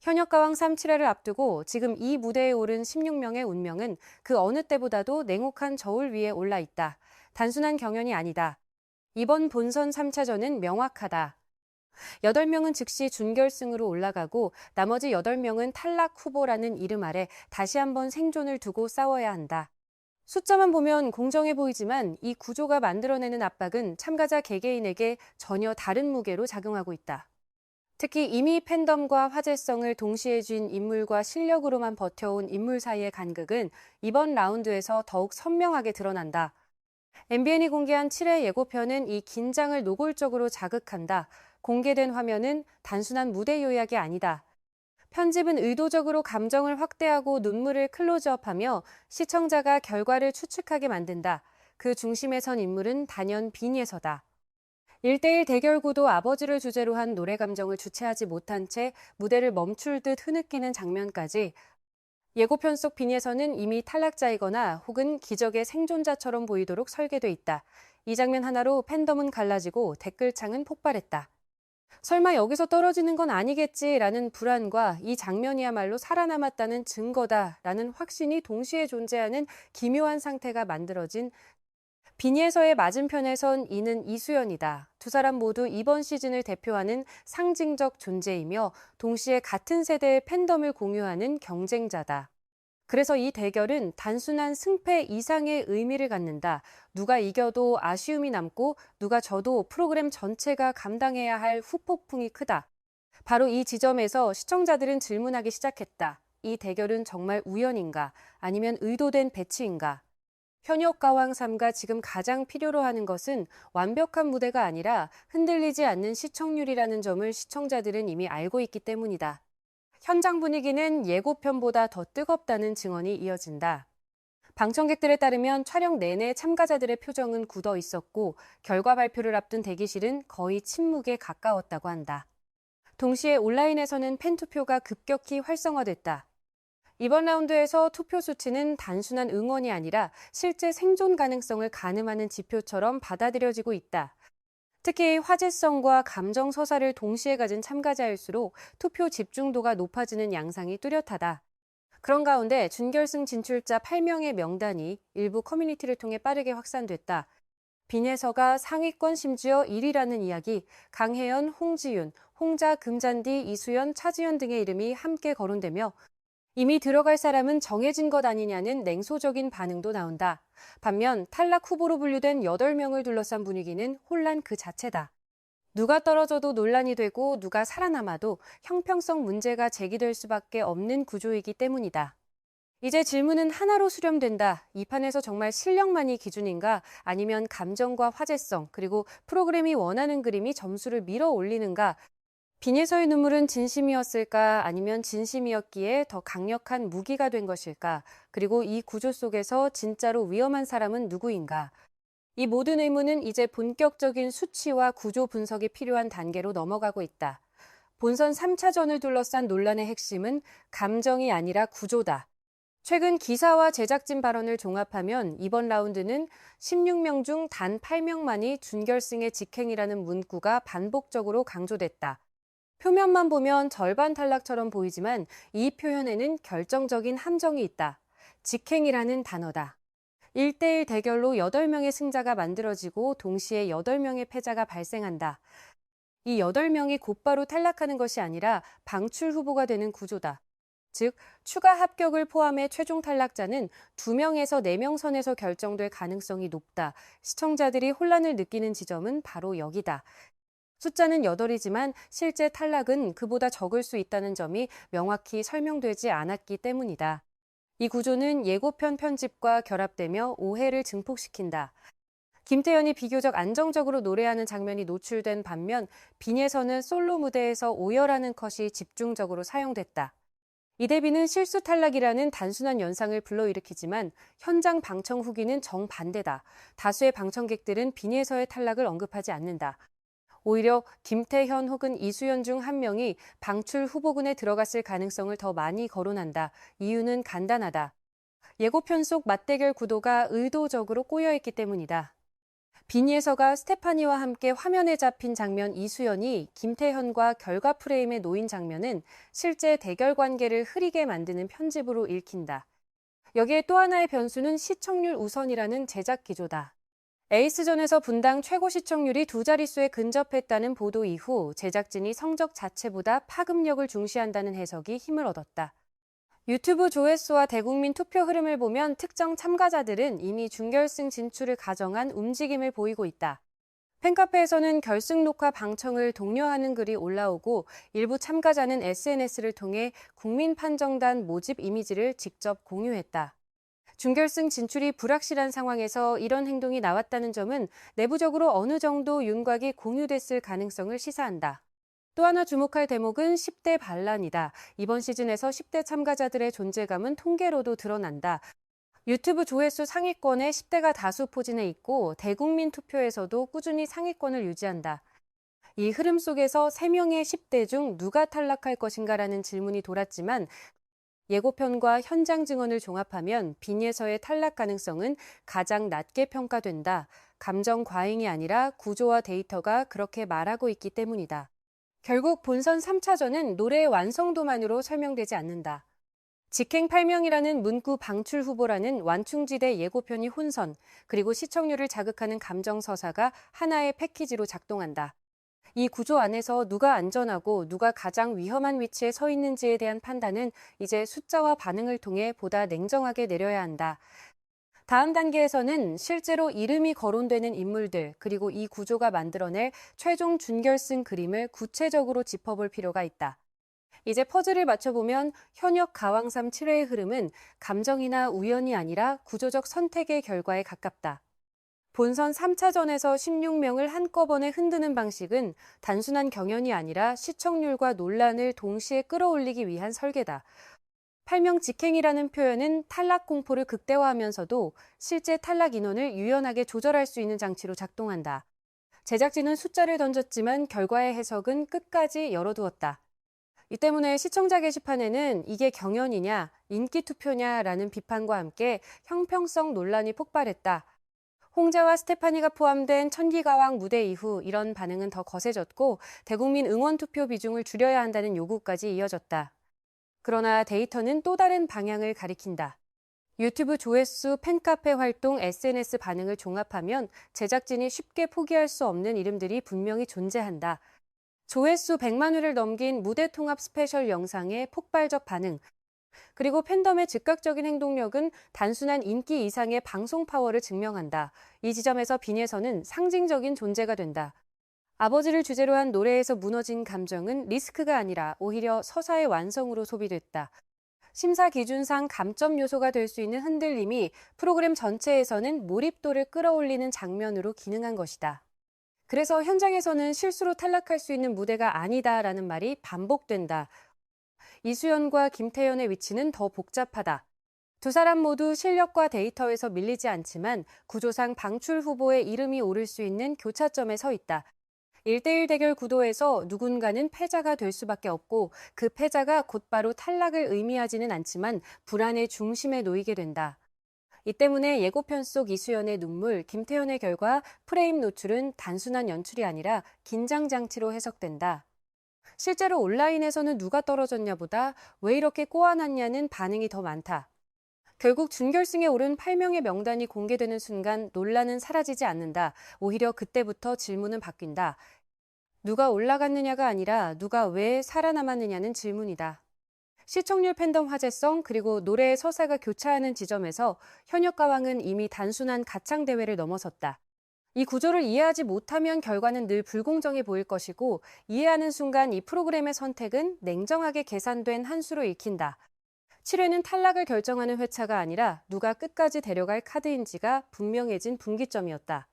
현역 가왕 3칠회를 앞두고 지금 이 무대에 오른 16명의 운명은 그 어느 때보다도 냉혹한 저울 위에 올라 있다. 단순한 경연이 아니다. 이번 본선 3차전은 명확하다. 8명은 즉시 준결승으로 올라가고 나머지 8명은 탈락 후보라는 이름 아래 다시 한번 생존을 두고 싸워야 한다. 숫자만 보면 공정해 보이지만 이 구조가 만들어내는 압박은 참가자 개개인에게 전혀 다른 무게로 작용하고 있다. 특히 이미 팬덤과 화제성을 동시에 쥔 인물과 실력으로만 버텨온 인물 사이의 간극은 이번 라운드에서 더욱 선명하게 드러난다. MBN이 공개한 7회 예고편은 이 긴장을 노골적으로 자극한다. 공개된 화면은 단순한 무대 요약이 아니다. 편집은 의도적으로 감정을 확대하고 눈물을 클로즈업하며 시청자가 결과를 추측하게 만든다. 그 중심에 선 인물은 단연 빈예서다. 1대1 대결 구도 아버지를 주제로 한 노래 감정을 주체하지 못한 채 무대를 멈출 듯 흐느끼는 장면까지 예고편 속 빈에서는 이미 탈락자이거나 혹은 기적의 생존자처럼 보이도록 설계돼 있다. 이 장면 하나로 팬덤은 갈라지고 댓글창은 폭발했다. 설마 여기서 떨어지는 건 아니겠지라는 불안과 이 장면이야말로 살아남았다는 증거다라는 확신이 동시에 존재하는 기묘한 상태가 만들어진 비니에서의 맞은편에 선 이는 이수연이다. 두 사람 모두 이번 시즌을 대표하는 상징적 존재이며 동시에 같은 세대의 팬덤을 공유하는 경쟁자다. 그래서 이 대결은 단순한 승패 이상의 의미를 갖는다. 누가 이겨도 아쉬움이 남고 누가 져도 프로그램 전체가 감당해야 할 후폭풍이 크다. 바로 이 지점에서 시청자들은 질문하기 시작했다. 이 대결은 정말 우연인가? 아니면 의도된 배치인가? 현역 가왕 3가 지금 가장 필요로 하는 것은 완벽한 무대가 아니라 흔들리지 않는 시청률이라는 점을 시청자들은 이미 알고 있기 때문이다. 현장 분위기는 예고편보다 더 뜨겁다는 증언이 이어진다. 방청객들에 따르면 촬영 내내 참가자들의 표정은 굳어 있었고 결과 발표를 앞둔 대기실은 거의 침묵에 가까웠다고 한다. 동시에 온라인에서는 팬투표가 급격히 활성화됐다. 이번 라운드에서 투표 수치는 단순한 응원이 아니라 실제 생존 가능성을 가늠하는 지표처럼 받아들여지고 있다. 특히 화제성과 감정 서사를 동시에 가진 참가자일수록 투표 집중도가 높아지는 양상이 뚜렷하다. 그런 가운데 준결승 진출자 8명의 명단이 일부 커뮤니티를 통해 빠르게 확산됐다. 빈에서가 상위권 심지어 1위라는 이야기, 강혜연, 홍지윤, 홍자, 금잔디, 이수연, 차지연 등의 이름이 함께 거론되며 이미 들어갈 사람은 정해진 것 아니냐는 냉소적인 반응도 나온다. 반면 탈락 후보로 분류된 8명을 둘러싼 분위기는 혼란 그 자체다. 누가 떨어져도 논란이 되고 누가 살아남아도 형평성 문제가 제기될 수밖에 없는 구조이기 때문이다. 이제 질문은 하나로 수렴된다. 이 판에서 정말 실력만이 기준인가? 아니면 감정과 화제성, 그리고 프로그램이 원하는 그림이 점수를 밀어 올리는가? 빈에서의 눈물은 진심이었을까 아니면 진심이었기에 더 강력한 무기가 된 것일까? 그리고 이 구조 속에서 진짜로 위험한 사람은 누구인가? 이 모든 의문은 이제 본격적인 수치와 구조 분석이 필요한 단계로 넘어가고 있다. 본선 3차전을 둘러싼 논란의 핵심은 감정이 아니라 구조다. 최근 기사와 제작진 발언을 종합하면 이번 라운드는 16명 중 단 8명만이 준결승의 직행이라는 문구가 반복적으로 강조됐다. 표면만 보면 절반 탈락처럼 보이지만 이 표현에는 결정적인 함정이 있다. 직행이라는 단어다. 1대1 대결로 8명의 승자가 만들어지고 동시에 8명의 패자가 발생한다. 이 8명이 곧바로 탈락하는 것이 아니라 방출 후보가 되는 구조다. 즉, 추가 합격을 포함해 최종 탈락자는 2명에서 4명 선에서 결정될 가능성이 높다. 시청자들이 혼란을 느끼는 지점은 바로 여기다. 숫자는 8이지만 실제 탈락은 그보다 적을 수 있다는 점이 명확히 설명되지 않았기 때문이다. 이 구조는 예고편 편집과 결합되며 오해를 증폭시킨다. 김태현이 비교적 안정적으로 노래하는 장면이 노출된 반면 빈에서는 솔로 무대에서 오열하는 컷이 집중적으로 사용됐다. 이 대비는 실수 탈락이라는 단순한 연상을 불러일으키지만 현장 방청 후기는 정반대다. 다수의 방청객들은 빈에서의 탈락을 언급하지 않는다. 오히려 김태현 혹은 이수연 중 한 명이 방출 후보군에 들어갔을 가능성을 더 많이 거론한다. 이유는 간단하다. 예고편 속 맞대결 구도가 의도적으로 꼬여있기 때문이다. 비니에서가 스테파니와 함께 화면에 잡힌 장면 이수연이 김태현과 결과 프레임에 놓인 장면은 실제 대결 관계를 흐리게 만드는 편집으로 읽힌다. 여기에 또 하나의 변수는 시청률 우선이라는 제작 기조다. 에이스전에서 분당 최고 시청률이 두 자릿수에 근접했다는 보도 이후 제작진이 성적 자체보다 파급력을 중시한다는 해석이 힘을 얻었다. 유튜브 조회수와 대국민 투표 흐름을 보면 특정 참가자들은 이미 준결승 진출을 가정한 움직임을 보이고 있다. 팬카페에서는 결승 녹화 방청을 독려하는 글이 올라오고 일부 참가자는 SNS를 통해 국민 판정단 모집 이미지를 직접 공유했다. 준결승 진출이 불확실한 상황에서 이런 행동이 나왔다는 점은 내부적으로 어느 정도 윤곽이 공유됐을 가능성을 시사한다. 또 하나 주목할 대목은 10대 반란이다. 이번 시즌에서 10대 참가자들의 존재감은 통계로도 드러난다. 유튜브 조회수 상위권에 10대가 다수 포진해 있고 대국민 투표에서도 꾸준히 상위권을 유지한다. 이 흐름 속에서 3명의 10대 중 누가 탈락할 것인가라는 질문이 돌았지만 예고편과 현장 증언을 종합하면 빈예서의 탈락 가능성은 가장 낮게 평가된다. 감정 과잉이 아니라 구조와 데이터가 그렇게 말하고 있기 때문이다. 결국 본선 3차전은 노래의 완성도만으로 설명되지 않는다. 직행 8명이라는 문구 방출 후보라는 완충지대 예고편이 혼선, 그리고 시청률을 자극하는 감정 서사가 하나의 패키지로 작동한다. 이 구조 안에서 누가 안전하고 누가 가장 위험한 위치에 서 있는지에 대한 판단은 이제 숫자와 반응을 통해 보다 냉정하게 내려야 한다. 다음 단계에서는 실제로 이름이 거론되는 인물들, 그리고 이 구조가 만들어낼 최종 준결승 그림을 구체적으로 짚어볼 필요가 있다. 이제 퍼즐을 맞춰보면 현역 가왕삼 7회의 흐름은 감정이나 우연이 아니라 구조적 선택의 결과에 가깝다. 본선 3차전에서 16명을 한꺼번에 흔드는 방식은 단순한 경연이 아니라 시청률과 논란을 동시에 끌어올리기 위한 설계다. 8명 직행이라는 표현은 탈락 공포를 극대화하면서도 실제 탈락 인원을 유연하게 조절할 수 있는 장치로 작동한다. 제작진은 숫자를 던졌지만 결과의 해석은 끝까지 열어두었다. 이 때문에 시청자 게시판에는 이게 경연이냐, 인기 투표냐라는 비판과 함께 형평성 논란이 폭발했다. 홍자와 스테파니가 포함된 천기가왕 무대 이후 이런 반응은 더 거세졌고 대국민 응원 투표 비중을 줄여야 한다는 요구까지 이어졌다. 그러나 데이터는 또 다른 방향을 가리킨다. 유튜브 조회수, 팬카페 활동, SNS 반응을 종합하면 제작진이 쉽게 포기할 수 없는 이름들이 분명히 존재한다. 조회수 100만 회를 넘긴 무대 통합 스페셜 영상의 폭발적 반응, 그리고 팬덤의 즉각적인 행동력은 단순한 인기 이상의 방송 파워를 증명한다. 이 지점에서 빈에서는 상징적인 존재가 된다. 아버지를 주제로 한 노래에서 무너진 감정은 리스크가 아니라 오히려 서사의 완성으로 소비됐다. 심사 기준상 감점 요소가 될 수 있는 흔들림이 프로그램 전체에서는 몰입도를 끌어올리는 장면으로 기능한 것이다. 그래서 현장에서는 실수로 탈락할 수 있는 무대가 아니다라는 말이 반복된다. 이수연과 김태연의 위치는 더 복잡하다. 두 사람 모두 실력과 데이터에서 밀리지 않지만 구조상 방출 후보의 이름이 오를 수 있는 교차점에 서 있다. 1대1 대결 구도에서 누군가는 패자가 될 수밖에 없고 그 패자가 곧바로 탈락을 의미하지는 않지만 불안의 중심에 놓이게 된다. 이 때문에 예고편 속 이수연의 눈물, 김태현의 결과, 프레임 노출은 단순한 연출이 아니라 긴장 장치로 해석된다. 실제로 온라인에서는 누가 떨어졌냐보다 왜 이렇게 꼬아놨냐는 반응이 더 많다. 결국 준결승에 오른 8명의 명단이 공개되는 순간 논란은 사라지지 않는다. 오히려 그때부터 질문은 바뀐다. 누가 올라갔느냐가 아니라 누가 왜 살아남았느냐는 질문이다. 시청률 팬덤 화제성 그리고 노래의 서사가 교차하는 지점에서 현역 가왕은 이미 단순한 가창 대회를 넘어섰다. 이 구조를 이해하지 못하면 결과는 늘 불공정해 보일 것이고 이해하는 순간 이 프로그램의 선택은 냉정하게 계산된 한 수로 읽힌다. 7회는 탈락을 결정하는 회차가 아니라 누가 끝까지 데려갈 카드인지가 분명해진 분기점이었다.